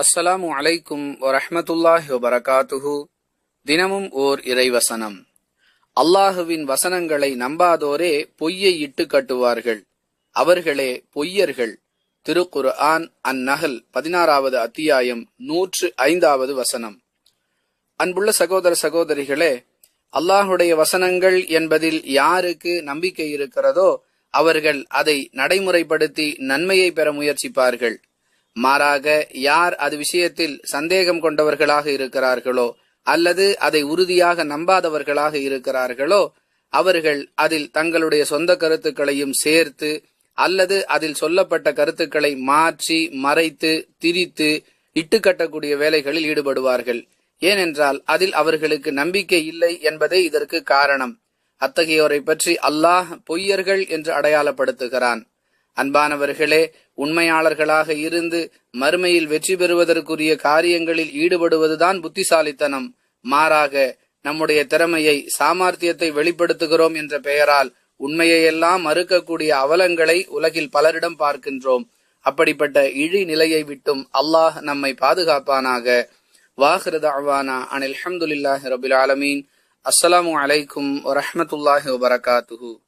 அஸ்ஸலாமு அலைக்கும் வரஹ்மத்துல்லாஹி வபரகாத்துஹு. தினமும் ஓர் இறைவசனம். அல்லாஹுவின் வசனங்களை நம்பாதோரே பொய்யை இட்டு கட்டுவார்கள். அவர்களே பொய்யர்கள். திருக்குரு ஆன் அந்நகல் பதினாறாவது அத்தியாயம் நூற்று ஐந்தாவது வசனம். அன்புள்ள சகோதர சகோதரிகளே அல்லாஹுடைய வசனங்கள் என்பதில் யாருக்கு நம்பிக்கை இருக்கிறதோ அவர்கள் அதை நடைமுறைப்படுத்தி நன்மையை பெற முயற்சிப்பார்கள். மாறாக யார் அது விஷயத்தில் சந்தேகம் கொண்டவர்களாக இருக்கிறார்களோ அல்லது அதை உறுதியாக நம்பாதவர்களாக இருக்கிறார்களோ அவர்கள் அதில் தங்களுடைய சொந்த கருத்துக்களையும் சேர்த்து அல்லது அதில் சொல்லப்பட்ட கருத்துக்களை மாற்றி மறைத்து திரித்து இட்டுக்கட்டக்கூடிய வேலைகளில் ஈடுபடுவார்கள். ஏனென்றால் அதில் அவர்களுக்கு நம்பிக்கை இல்லை என்பதே இதற்கு காரணம். அத்தகையோரை பற்றி அல்லாஹ் பொய்யர்கள் என்று அடையாளப்படுத்துகிறான். அன்பானவர்களே உண்மையாளர்களாக இருந்து மறுமையில் வெற்றி பெறுவதற்குரிய காரியங்களில் ஈடுபடுவதுதான் புத்திசாலித்தனம். மாறாக நம்முடைய திறமையை சாமர்த்தியத்தை வெளிப்படுத்துகிறோம் என்ற பெயரால் உண்மையையெல்லாம் மறுக்கக்கூடிய அவலங்களை உலகில் பலரிடம் பார்க்கின்றோம். அப்படிப்பட்ட இழி நிலையை விட்டும் அல்லாஹ் நம்மை பாதுகாப்பானாக. வாஹிருத அனில் அஹமதுல்லாஹி ரபில் ஆலமீன். அஸ்ஸலாமு அலைக்கும் வரஹமத்துல்லாஹி வபரகாத்துஹூ.